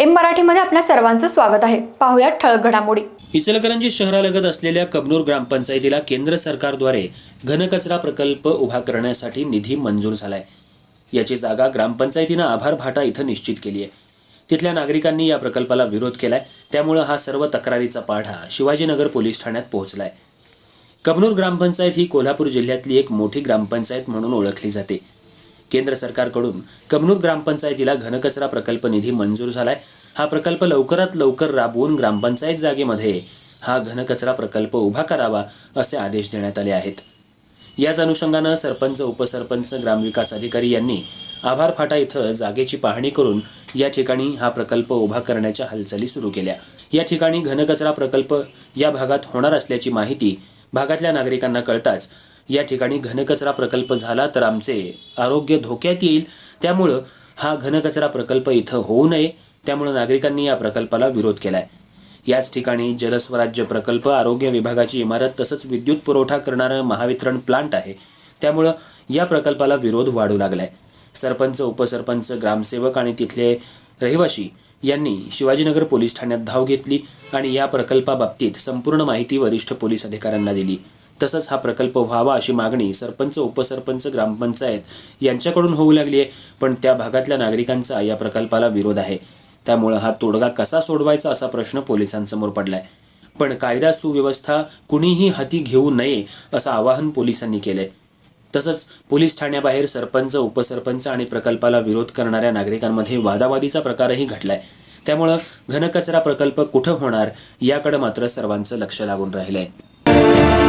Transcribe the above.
M मराठीमध्ये आपल्या सर्वांचं स्वागत आहे. पाहुयात ठळक घडामोडी. इचलकरंजी शहरालगत असलेल्या कबनूर ग्रामपंचायतीला केंद्र सरकारद्वारे घनकचरा प्रकल्प उभा करण्यासाठी निधी मंजूर झालाय. याची जागा ग्रामपंचायतीनं आभार भाटा इथं निश्चित केली आहे तिथल्या नागरिकांनी या प्रकल्पाला विरोध केलाय. त्यामुळं हा सर्व तक्रारीचा पाढा शिवाजीनगर पोलीस ठाण्यात पोहोचलाय. कबनूर ग्रामपंचायत ही कोल्हापूर जिल्ह्यातली एक मोठी ग्रामपंचायत म्हणून ओळखली जाते. केंद्र सरकारकडून कबनूर ग्रामपंचायतीला घनकचरा प्रकल्प निधी मंजूर झालाय. हा प्रकल्प लवकरात लवकर राबवून ग्रामपंचायत जागेमध्ये हा घनकचरा प्रकल्प उभा करावा असे आदेश देण्यात आले आहेत. याच अनुषंगानं सरपंच उपसरपंच ग्रामविकास अधिकारी यांनी आभार फाटा इथं जागेची पाहणी करून या ठिकाणी हा प्रकल्प उभा करण्याच्या हालचाली सुरू केल्या. या ठिकाणी घनकचरा प्रकल्प या भागात होणार असल्याची माहिती भागातल्या नागरिकांना कळताच या ठिकाणी घनकचरा प्रकल्प झाला तर आमचे आरोग्य धोक्यात येईल. त्यामुळं हा घनकचरा प्रकल्प इथं होऊ नये. त्यामुळं नागरिकांनी या प्रकल्पाला विरोध केलाय. याच ठिकाणी जलस्वराज्य प्रकल्प आरोग्य विभागाची इमारत तसंच विद्युत पुरवठा करणारं महावितरण प्लांट आहे. त्यामुळं या प्रकल्पाला विरोध वाढू लागलाय. सरपंच उपसरपंच ग्रामसेवक आणि तिथले रहिवाशी यांनी शिवाजीनगर पोलीस ठाण्यात धाव घेतली आणि या प्रकल्पाबाबतीत संपूर्ण माहिती वरिष्ठ पोलीस अधिकाऱ्यांना दिली. तसंच हा प्रकल्प व्हावा अशी मागणी सरपंच उपसरपंच ग्रामपंचायत यांच्याकडून होऊ लागली आहे. पण त्या भागातल्या नागरिकांचा या प्रकल्पाला विरोध आहे. त्यामुळं हा तोडगा कसा सोडवायचा असा प्रश्न पोलिसांसमोर पडलाय. पण कायदा सुव्यवस्था कुणीही हाती घेऊ नये असं आवाहन पोलिसांनी केलंय. तसंच पोलीस ठाण्याबाहेर सरपंच उपसरपंच आणि प्रकल्पाला विरोध करणाऱ्या नागरिकांमध्ये वादावादीचा प्रकारही घडलाय. त्यामुळं घनकचरा प्रकल्प कुठं होणार याकडे मात्र सर्वांचं लक्ष लागून राहिलंय.